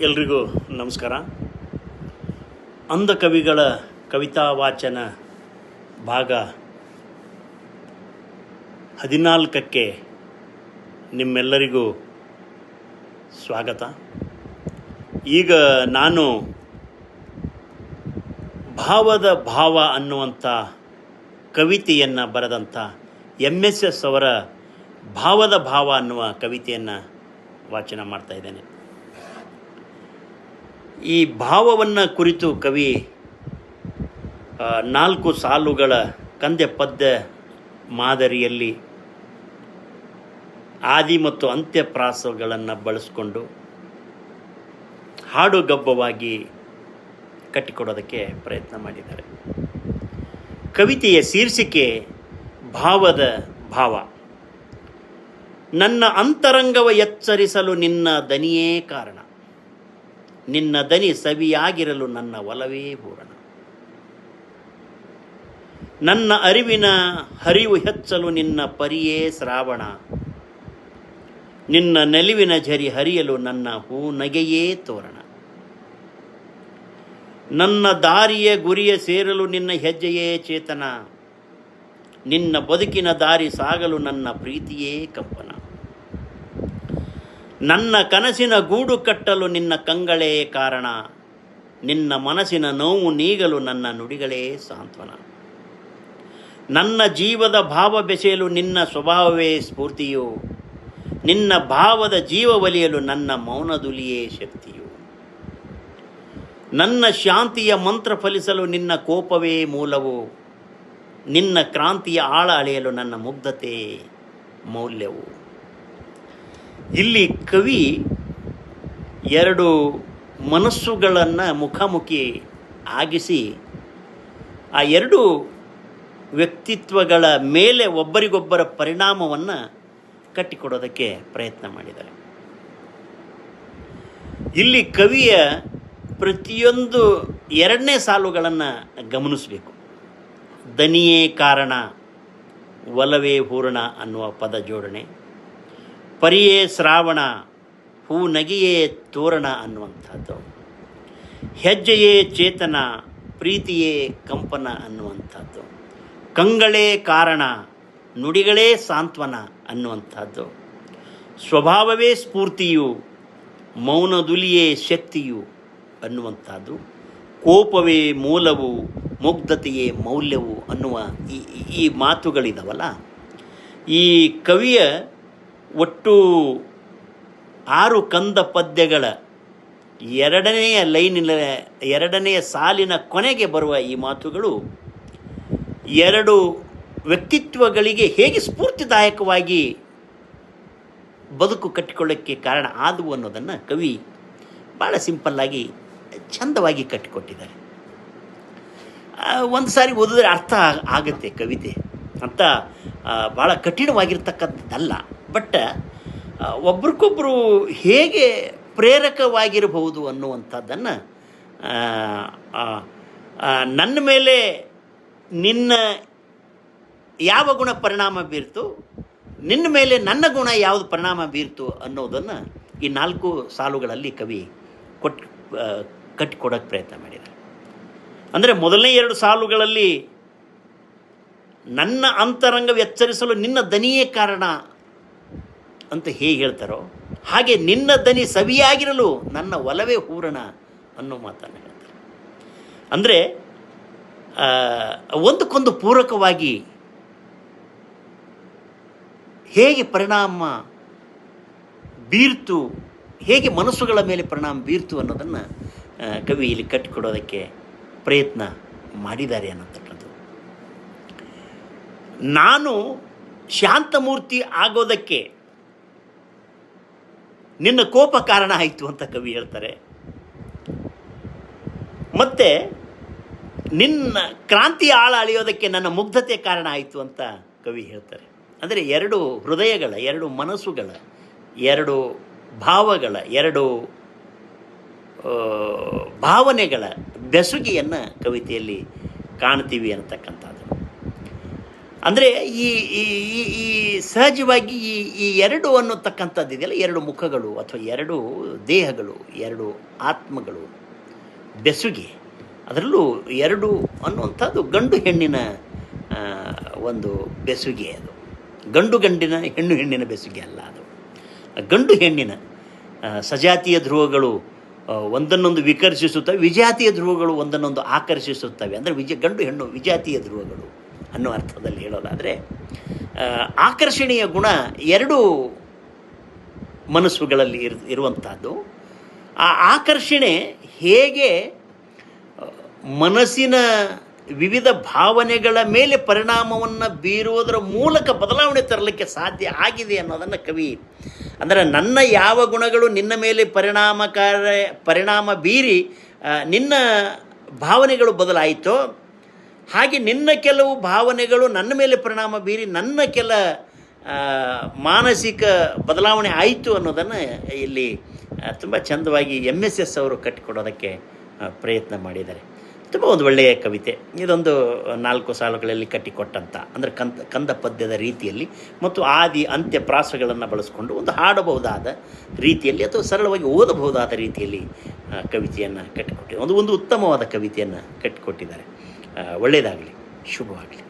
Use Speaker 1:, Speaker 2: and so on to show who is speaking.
Speaker 1: ಎಲ್ರಿಗೂ ನಮಸ್ಕಾರ. ಅಂಧ ಕವಿಗಳ ಕವಿತಾ ವಾಚನ ಭಾಗ ಹದಿನಾಲ್ಕಕ್ಕೆ ನಿಮ್ಮೆಲ್ಲರಿಗೂ ಸ್ವಾಗತ. ಈಗ ನಾನು ಭಾವದ ಭಾವ ಅನ್ನುವಂಥ ಕವಿತೆಯನ್ನು ಬರೆದಂಥ ಎಂ ಎಸ್ ಎಸ್ ಅವರ ಭಾವದ ಭಾವ ಅನ್ನುವ ಕವಿತೆಯನ್ನು ವಾಚನ ಮಾಡ್ತಾ ಇದ್ದೇನೆ. ಈ ಭಾವವನ್ನು ಕುರಿತು ಕವಿ ನಾಲ್ಕು ಸಾಲುಗಳ ಕಂದೆ ಪದ್ಯ ಮಾದರಿಯಲ್ಲಿ ಆದಿ ಮತ್ತು ಅಂತ್ಯಪ್ರಾಸಗಳನ್ನು ಬಳಸಿಕೊಂಡು ಹಾಡುಗಬ್ಬವಾಗಿ ಕಟ್ಟಿಕೊಡೋದಕ್ಕೆ ಪ್ರಯತ್ನ ಮಾಡಿದ್ದಾರೆ. ಕವಿತೆಯ ಶೀರ್ಷಿಕೆ ಭಾವದ ಭಾವ. ನನ್ನ ಅಂತರಂಗವ ಎಚ್ಚರಿಸಲು ನಿನ್ನ ದನಿಯೇ ಕಾರಣ. ನಿನ್ನ ದನಿ ಸವಿಯಾಗಿರಲು ನನ್ನ ಒಲವೇ ಪೂರಣ. ನನ್ನ ಅರಿವಿನ ಹರಿವು ಹೆಚ್ಚಲು ನಿನ್ನ ಪರಿಯೇ ಶ್ರಾವಣ. ನಿನ್ನ ನೆಲುವಿನ ಝರಿ ಹರಿಯಲು ನನ್ನ ಹೂ ನಗೆಯೇ ತೋರಣ. ನನ್ನ ದಾರಿಯ ಗುರಿಯ ಸೇರಲು ನಿನ್ನ ಹೆಜ್ಜೆಯೇ ಚೇತನ. ನಿನ್ನ ಬದುಕಿನ ದಾರಿ ಸಾಗಲು ನನ್ನ ಪ್ರೀತಿಯೇ ಕಂಪನ. ನನ್ನ ಕನಸಿನ ಗೂಡು ಕಟ್ಟಲು ನಿನ್ನ ಕಂಗಳೇ ಕಾರಣ. ನಿನ್ನ ಮನಸ್ಸಿನ ನೋವು ನೀಗಲು ನನ್ನ ನುಡಿಗಳೇ ಸಾಂತ್ವನ. ನನ್ನ ಜೀವದ ಭಾವ ಬೆಸೆಯಲು ನಿನ್ನ ಸ್ವಭಾವವೇ ಸ್ಫೂರ್ತಿಯು. ನಿನ್ನ ಭಾವದ ಜೀವ ಒಲಿಯಲು ನನ್ನ ಮೌನದುಲಿಯೇ ಶಕ್ತಿಯು. ನನ್ನ ಶಾಂತಿಯ ಮಂತ್ರ ಫಲಿಸಲು ನಿನ್ನ ಕೋಪವೇ ಮೂಲವು. ನಿನ್ನ ಕ್ರಾಂತಿಯ ಆಳ ಅಳೆಯಲು ನನ್ನ ಮುಗ್ಧತೆ ಮೌಲ್ಯವು. ಇಲ್ಲಿ ಕವಿ ಎರಡು ಮನಸ್ಸುಗಳನ್ನು ಮುಖಾಮುಖಿ ಆಗಿಸಿ ಆ ಎರಡು ವ್ಯಕ್ತಿತ್ವಗಳ ಮೇಲೆ ಒಬ್ಬರಿಗೊಬ್ಬರ ಪರಿಣಾಮವನ್ನು ಕಟ್ಟಿಕೊಡೋದಕ್ಕೆ ಪ್ರಯತ್ನ ಮಾಡಿದ್ದಾರೆ. ಇಲ್ಲಿ ಕವಿಯ ಪ್ರತಿಯೊಂದು ಎರಡನೇ ಸಾಲುಗಳನ್ನು ಗಮನಿಸಬೇಕು. ದನಿಯೇ ಕಾರಣ, ಒಲವೇ ಹೂರಣ ಅನ್ನುವ ಪದ ಜೋಡಣೆ. ಪರಿಯೇ ಶ್ರಾವಣ, ಹೂ ನಗಿಯೇ ತೋರಣ ಅನ್ನುವಂಥದ್ದು. ಹೆಜ್ಜೆಯೇ ಚೇತನ, ಪ್ರೀತಿಯೇ ಕಂಪನ ಅನ್ನುವಂಥದ್ದು. ಕಂಗಳೇ ಕಾರಣ, ನುಡಿಗಳೇ ಸಾಂತ್ವನ ಅನ್ನುವಂಥದ್ದು. ಸ್ವಭಾವವೇ ಸ್ಫೂರ್ತಿಯು, ಮೌನದುಲಿಯೇ ಶಕ್ತಿಯು ಅನ್ನುವಂಥದ್ದು. ಕೋಪವೇ ಮೂಲವು, ಮುಗ್ಧತೆಯೇ ಮೌಲ್ಯವು ಅನ್ನುವ ಈ ಈ- ಮಾತುಗಳಿದವಲ್ಲ. ಈ ಕವಿಯ ಒಟ್ಟು ಆರು ಕಂದ ಪದ್ಯಗಳ ಎರಡನೆಯ ಲೈನಿನ, ಎರಡನೆಯ ಸಾಲಿನ ಕೊನೆಗೆ ಬರುವ ಈ ಮಾತುಗಳು ಎರಡು ವ್ಯಕ್ತಿತ್ವಗಳಿಗೆ ಹೇಗೆ ಸ್ಫೂರ್ತಿದಾಯಕವಾಗಿ ಬದುಕು ಕಟ್ಟಿಕೊಳ್ಳೋಕ್ಕೆ ಕಾರಣ ಆದವು ಅನ್ನೋದನ್ನು ಕವಿ ಭಾಳ ಸಿಂಪಲ್ಲಾಗಿ ಚಂದವಾಗಿ ಕಟ್ಟಿಕೊಟ್ಟಿದ್ದಾರೆ. ಒಂದು ಸಾರಿ ಓದಿದ್ರೆ ಅರ್ಥ ಆಗುತ್ತೆ ಕವಿತೆ ಅಂತ ಭಾಳ ಕಠಿಣವಾಗಿರ್ತಕ್ಕಂಥದ್ದಲ್ಲ. ಬಟ್ ಒಬ್ರಿಗೊಬ್ಬರು ಹೇಗೆ ಪ್ರೇರಕವಾಗಿರಬಹುದು ಅನ್ನುವಂಥದ್ದನ್ನು ನನ್ನ ಮೇಲೆ ನಿನ್ನ ಯಾವ ಗುಣ ಪರಿಣಾಮ ಬೀರ್ತು, ನಿನ್ನ ಮೇಲೆ ನನ್ನ ಗುಣ ಯಾವುದು ಪರಿಣಾಮ ಬೀರ್ತು ಅನ್ನೋದನ್ನು ಈ ನಾಲ್ಕು ಸಾಲುಗಳಲ್ಲಿ ಕವಿ ಕೊಟ್ಟು ಕಟ್ಟಿಕೊಡೋಕ್ಕೆ ಪ್ರಯತ್ನ ಮಾಡಿದ್ದಾರೆ. ಅಂದರೆ ಮೊದಲನೇ ಎರಡು ಸಾಲುಗಳಲ್ಲಿ ನನ್ನ ಅಂತರಂಗವೆಚ್ಚರಿಸಲು ನಿನ್ನ ದನಿಯೇ ಕಾರಣ ಅಂತ ಹೇಗೆ ಹೇಳ್ತಾರೋ ಹಾಗೆ ನಿನ್ನ ದನಿ ಸವಿಯಾಗಿರಲು ನನ್ನ ಒಲವೇ ಹೂರಣ ಅನ್ನೋ ಮಾತನ್ನು ಹೇಳ್ತಾರೆ. ಅಂದರೆ ಒಂದಕ್ಕೊಂದು ಪೂರಕವಾಗಿ ಹೇಗೆ ಪರಿಣಾಮ ಬೀರ್ತು, ಹೇಗೆ ಮನಸ್ಸುಗಳ ಮೇಲೆ ಪರಿಣಾಮ ಬೀರ್ತು ಅನ್ನೋದನ್ನು ಕವಿ ಇಲ್ಲಿ ಕಟ್ಟಿಕೊಡೋದಕ್ಕೆ ಪ್ರಯತ್ನ ಮಾಡಿದ್ದಾರೆ ಅನ್ನತಕ್ಕಂಥದ್ದು. ನಾನು ಶಾಂತಮೂರ್ತಿ ಆಗೋದಕ್ಕೆ ನಿನ್ನ ಕೋಪ ಕಾರಣ ಆಯಿತು ಅಂತ ಕವಿ ಹೇಳ್ತಾರೆ. ಮತ್ತೆ ನಿನ್ನ ಕ್ರಾಂತಿ ಆಳ ಅಳಿಯೋದಕ್ಕೆ ನನ್ನ ಮುಗ್ಧತೆ ಕಾರಣ ಆಯಿತು ಅಂತ ಕವಿ ಹೇಳ್ತಾರೆ. ಅಂದರೆ ಎರಡು ಹೃದಯಗಳ, ಎರಡು ಮನಸ್ಸುಗಳ, ಎರಡು ಭಾವಗಳ, ಎರಡು ಭಾವನೆಗಳ ಬೆಸುಗೆಯನ್ನು ಕವಿತೆಯಲ್ಲಿ ಕಾಣ್ತೀವಿ ಅನ್ನತಕ್ಕಂಥದ್ದು. ಅಂದರೆ ಈ ಈ, ಈ- ಸಹಜವಾಗಿ ಈ ಈ ಎರಡು ಅನ್ನತಕ್ಕಂಥದ್ದು ಇದೆಯಲ್ಲ, ಎರಡು ಮುಖಗಳು ಅಥವಾ ಎರಡು ದೇಹಗಳು, ಎರಡು ಆತ್ಮಗಳು, ಬೆಸುಗೆ, ಅದರಲ್ಲೂ ಎರಡು ಅನ್ನುವಂಥದ್ದು ಗಂಡು ಹೆಣ್ಣಿನ ಒಂದು ಬೆಸುಗೆ ಅದು. ಗಂಡು ಗಂಡಿನ, ಹೆಣ್ಣು ಹೆಣ್ಣಿನ ಬೆಸುಗೆ ಅಲ್ಲ ಅದು. ಗಂಡು ಹೆಣ್ಣಿನ ಸಜಾತಿಯ ಧ್ರುವಗಳು ಒಂದನ್ನೊಂದು ವಿಕರ್ಷಿಸುತ್ತವೆ ವಿಜಾತಿಯ ಧ್ರುವಗಳು ಒಂದನ್ನೊಂದು ಆಕರ್ಷಿಸುತ್ತವೆ. ಅಂದರೆ ವಿಜ, ಗಂಡು ಹೆಣ್ಣು ವಿಜಾತಿಯ ಧ್ರುವಗಳು. ಅನ್ನೋ ಅರ್ಥದಲ್ಲಿ ಹೇಳೋದಾದರೆ ಆಕರ್ಷಣೀಯ ಗುಣ ಎರಡು ಮನಸ್ಸುಗಳಲ್ಲಿ ಇರ್ ಇರುವಂಥದ್ದು ಆ ಆಕರ್ಷಣೆ ಹೇಗೆ ಮನಸ್ಸಿನ ವಿವಿಧ ಭಾವನೆಗಳ ಮೇಲೆ ಪರಿಣಾಮವನ್ನು ಬೀರುವುದರ ಮೂಲಕ ಬದಲಾವಣೆ ತರಲಿಕ್ಕೆ ಸಾಧ್ಯ ಆಗಿದೆ ಅನ್ನೋದನ್ನು ಕವಿ, ಅಂದರೆ ನನ್ನ ಯಾವ ಗುಣಗಳು ನಿನ್ನ ಮೇಲೆ ಪರಿಣಾಮಕಾರ, ಪರಿಣಾಮ ಬೀರಿ ನಿನ್ನ ಭಾವನೆಗಳು ಬದಲಾಯಿತೋ ಹಾಗೆ ನಿನ್ನ ಕೆಲವು ಭಾವನೆಗಳು ನನ್ನ ಮೇಲೆ ಪರಿಣಾಮ ಬೀರಿ ನನ್ನ ಕೆಲ ಮಾನಸಿಕ ಬದಲಾವಣೆ ಆಯಿತು ಅನ್ನೋದನ್ನು ಇಲ್ಲಿ ತುಂಬ ಚಂದವಾಗಿ ಎಂ ಎಸ್ ಎಸ್ ಅವರು ಕಟ್ಟಿಕೊಡೋದಕ್ಕೆ ಪ್ರಯತ್ನ ಮಾಡಿದ್ದಾರೆ. ತುಂಬ ಒಂದು ಒಳ್ಳೆಯ ಕವಿತೆ. ಇದೊಂದು ನಾಲ್ಕು ಸಾಲುಗಳಲ್ಲಿ ಕಟ್ಟಿಕೊಟ್ಟಂಥ ಅಂದರೆ ಕಂದ ಕಂದ ಪದ್ಯದ ರೀತಿಯಲ್ಲಿ ಮತ್ತು ಆದಿ, ಅಂತ್ಯ ಪ್ರಾಸಗಳನ್ನು ಬಳಸಿಕೊಂಡು ಒಂದು ಹಾಡಬಹುದಾದ ರೀತಿಯಲ್ಲಿ ಅಥವಾ ಸರಳವಾಗಿ ಓದಬಹುದಾದ ರೀತಿಯಲ್ಲಿ ಕವಿತೆಯನ್ನು ಕಟ್ಟಿಕೊಟ್ಟಿದ್ದಾರೆ. ಒಂದು ಒಂದು ಉತ್ತಮವಾದ ಕವಿತೆಯನ್ನು ಕಟ್ಟಿಕೊಟ್ಟಿದ್ದಾರೆ. ಒಳ್ಳೆಯದಾಗಲಿ ಶುಭವಾಗಲಿ.